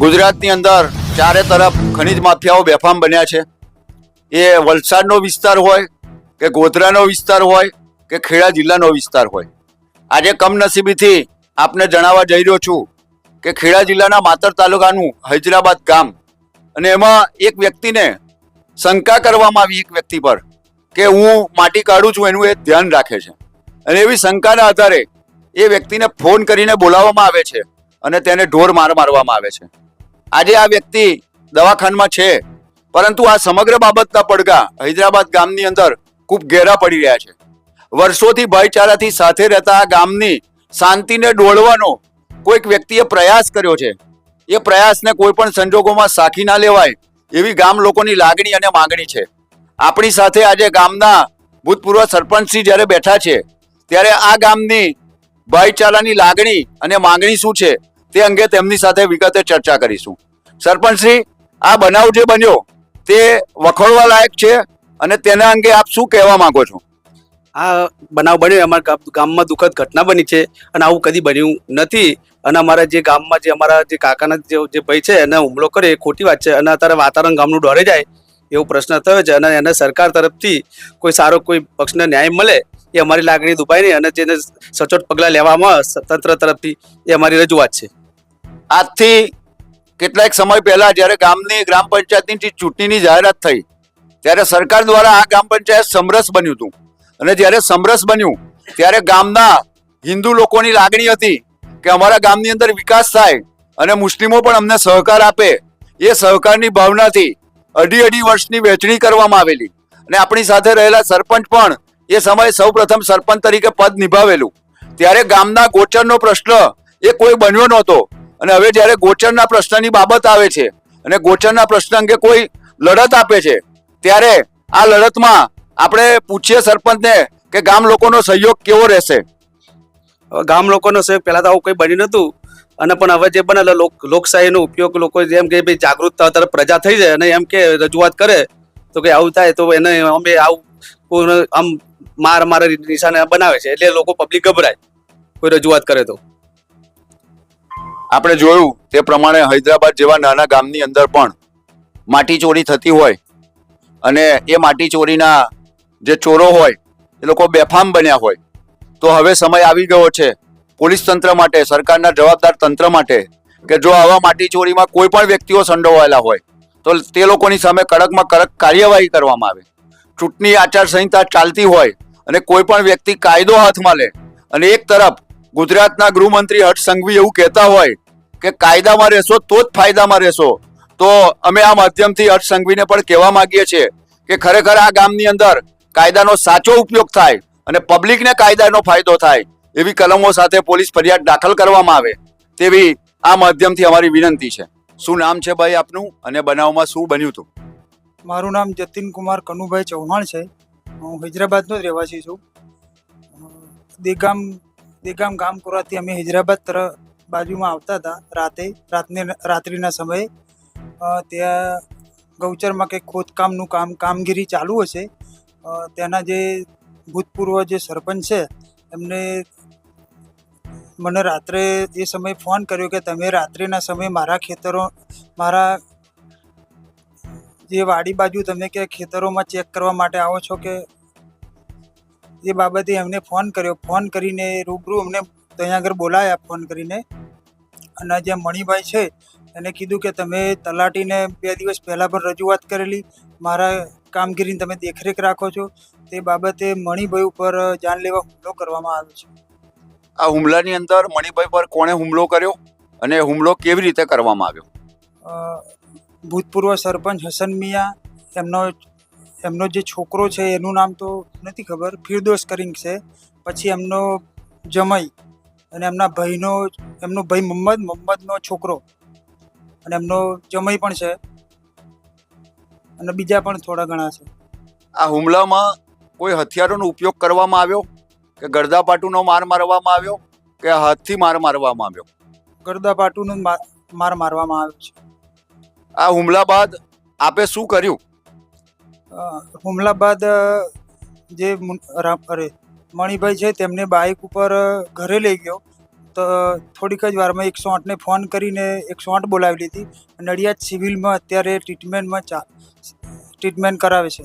ગુજરાતની અંદર ચારે તરફ ખનિજ માફિયાઓ બેફામ બન્યા છે. એ વલસાડનો વિસ્તાર હોય કે ગોધરાનો વિસ્તાર હોય કે ખેડા જિલ્લાનો વિસ્તાર હોય. આજે કમનસીબીથી આપને જણાવવા જઈ રહ્યો છું કે ખેડા જિલ્લાના માતર તાલુકાનું હૈદરાબાદ ગામ અને એમાં એક વ્યક્તિને શંકા કરવામાં આવી એક વ્યક્તિ પર કે હું માટી કાઢું છું એનું એ ધ્યાન રાખે છે. અને એવી શંકાના આધારે એ વ્યક્તિને ફોન કરીને બોલાવવામાં આવે છે. અને તેને ઢોર માર મારવામાં આવે છે. આજે આ વ્યક્તિ દવાખાનામાં છે, પરંતુ આ સમગ્ર બાબતના પડઘા હૈદરાબાદ ગામની અંદર ખૂબ ઘેરા પડી રહ્યા છે. વર્ષોથી ભાઈચારાથી સાથે રહેતા આ ગામની શાંતિને ડોળવાનો કોઈક વ્યક્તિએ પ્રયાસ કર્યો છે. એ પ્રયાસને કોઈ પણ સંજોગોમાં સાખી ના લેવાય એવી ગામ લોકોની લાગણી અને માંગણી છે. આપણી સાથે આજે ગામના ભૂતપૂર્વ સરપંચશ્રી જ્યારે બેઠા છે, ત્યારે આ ગામની ભાઈચારાની લાગણી અને માંગણી શું છે તે અંગે તેમની સાથે વિગતે ચર્ચા કરીશું. સરપંચશ્રી, આ બનાવ જે બન્યો તે વખોડવા લાયક છે અને તેના અંગે આપ શું કહેવા માંગો છો? આ બનાવ બન્યો, અમારા ગામમાં દુઃખદ ઘટના બની છે અને આવું કદી બન્યું નથી. અને અમારા જે ગામમાં જે અમારા જે કાકાના જે ભાઈ છે, એને હુમલો કરે એ ખોટી વાત છે. અને અત્યારે વાતાવરણ ગામનું ડરે જાય એવો પ્રશ્ન થયો છે અને એને સરકાર તરફથી કોઈ સારો કોઈ પક્ષને ન્યાય મળે એ અમારી લાગણી દુભાઈ નહીં અને જેને સચોટ પગલાં લેવામાં તંત્ર તરફથી એ અમારી રજૂઆત છે. આજથી કેટલાક સમય પહેલા જ્યારે ગામની ગ્રામ પંચાયતની ચૂંટણીની જાહેરાત થઈ, ત્યારે સરકાર દ્વારા આ ગ્રામ પંચાયત સમરસ બન્યું હતું. અને જ્યારે સમરસ બન્યું, ત્યારે ગામના હિન્દુ લોકોની લાગણી હતી કે અમારા ગામની અંદર વિકાસ થાય અને મુસ્લિમો પણ અમને સહકાર આપે, એ સહકારની ભાવનાથી અઢી અઢી વર્ષની વહેંચણી કરવામાં આવેલી. અને આપણી સાથે રહેલા સરપંચ પણ એ સમયે સૌપ્રથમ સરપંચ તરીકે પદ નિભાવેલું. ત્યારે ગામના ગોચરનો પ્રશ્ન એ કોઈ બન્યો નહોતો. અને હવે જ્યારે ગોચરના પ્રશ્નની બાબત આવે છે અને ગોચરના પ્રશ્ન અંગે કોઈ લડત આપે છે, ત્યારે આ લડતમાં આપણે પૂછીએ સરપંચને કે ગામ લોકોનો સહયોગ કેવો રહેશે? ગામ લોકોનો સહયોગ પહેલા તો આવું કંઈ બન્યું નહોતું. અને પણ હવે જે બને લોક, લોકશાહીનો ઉપયોગ લોકો જેમ કે ભાઈ જાગૃતતા તરફ પ્રજા થઈ જાય અને એમ કે રજૂઆત કરે, તો કે આવું થાય તો એને અમે આવું કોઈ આમ માર માર નિશાને બનાવે છે, એટલે લોકો પબ્લિક ગભરાય. કોઈ રજૂઆત કરે તો. આપણે જોયું તે પ્રમાણે હૈદરાબાદ જેવા નાના ગામની અંદર પણ માટી ચોરી થતી હોય અને એ માટી ચોરીના જે ચોરો હોય, એ લોકો બેફામ બન્યા હોય. તો હવે સમય આવી ગયો છે પોલીસ તંત્ર માટે, સરકારના જવાબદાર તંત્ર માટે કે જો આવા માટી ચોરીમાં કોઈ પણ વ્યક્તિઓ સંડોવાયેલા હોય, તો તે લોકોની સામે કડકમાં કડક કાર્યવાહી કરવામાં આવે. ચૂંટણી આચારસંહિતા ચાલતી હોય અને કોઈ પણ વ્યક્તિ કાયદો હાથમાં લે અને એક તરફ ગુજરાતના ગૃહમંત્રી હર્ષ સંઘવી એવું કહેતા હોય કે કાયદામાં રહેશો તો જ ફાયદામાં રહેશો. તો અમે આ માધ્યમથી હર્ષ સંઘવીને પણ કહેવા માંગીએ છીએ કે ખરેખર આ ગામની અંદર કાયદાનો સાચો ઉપયોગ થાય અને પબ્લિકને કાયદાનો ફાયદો થાય એવી કલમો સાથે પોલીસ ફરિયાદ દાખલ કરવામાં આવે તેવી આ માધ્યમથી અમારી વિનંતી છે. શું નામ છે ભાઈ આપનું? અને બનાવમાં શું બન્યું હતું? મારું નામ જતીન કુમાર કનુભાઈ ચૌહાણ છે. હું હૈદરાબાદનો જ રહેવાસી છું. દેગામ દેગામ ગામપુરાથી અમે હૈદરાબાદ તરફ બાજુમાં આવતા હતા રાતે, રાતને, રાત્રિના સમયે. ત્યાં ગૌચરમાં કંઈક ખોદકામનું કામ, કામગીરી ચાલુ હશે. ત્યાંના જે ભૂતપૂર્વ જે સરપંચ છે, એમને મને રાત્રે એ સમયે ફોન કર્યો કે તમે રાત્રિના સમયે મારા ખેતરો, મારા જે વાડી બાજુ તમે કે ખેતરોમાં ચેક કરવા માટે આવો છો કે એ બાબતે એમને ફોન કર્યો. ફોન કરીને રૂબરૂ અમને ત્યાં આગળ બોલાયા ફોન કરીને. અને જે મણિભાઈ છે એને કીધું કે તમે તલાટીને બે દિવસ પહેલાં પણ રજૂઆત કરેલી. મારા કામગીરીની તમે દેખરેખ રાખો છો. તે બાબતે મણિભાઈ ઉપર જાનલેવા હુમલો કરવામાં આવ્યો છે. આ હુમલાની અંદર મણિભાઈ પર કોણે હુમલો કર્યો? અને હુમલો કેવી રીતે કરવામાં આવ્યો? ભૂતપૂર્વ સરપંચ હસન મિયા એમનો એમનો જે છોકરો છે એનું નામ તો નથી ખબર ફિરદોસ કરીને છે. પછી એમનો જમાઈ અને એમના ભાઈનો એમનો ભાઈ મોહમ્મદ મોહમ્મદનો છોકરો અને એમનો જમાઈ પણ છે અને બીજા પણ થોડા ઘણા છે. આ હુમલામાં કોઈ હથિયારોનો ઉપયોગ કરવામાં આવ્યો? કે ગરદાપાટુનો માર મારવામાં આવ્યો? કે હાથથી માર મારવામાં આવ્યો? ગરદા પાટુનો મા- માર મારવામાં આવ્યો છે. આ હુમલા બાદ આપે શું કર્યું? હુમલા બાદ જે અરે, મણિભાઈ છે તેમને બાઇક ઉપર ઘરે લઈ ગયો. તો થોડીક જ વારમાં એકસો આઠને ફોન કરીને એકસો આઠ બોલાવી લીધી. નડિયાદ સિવિલમાં અત્યારે ટ્રીટમેન્ટમાં ચા, ટ્રીટમેન્ટ કરાવે છે.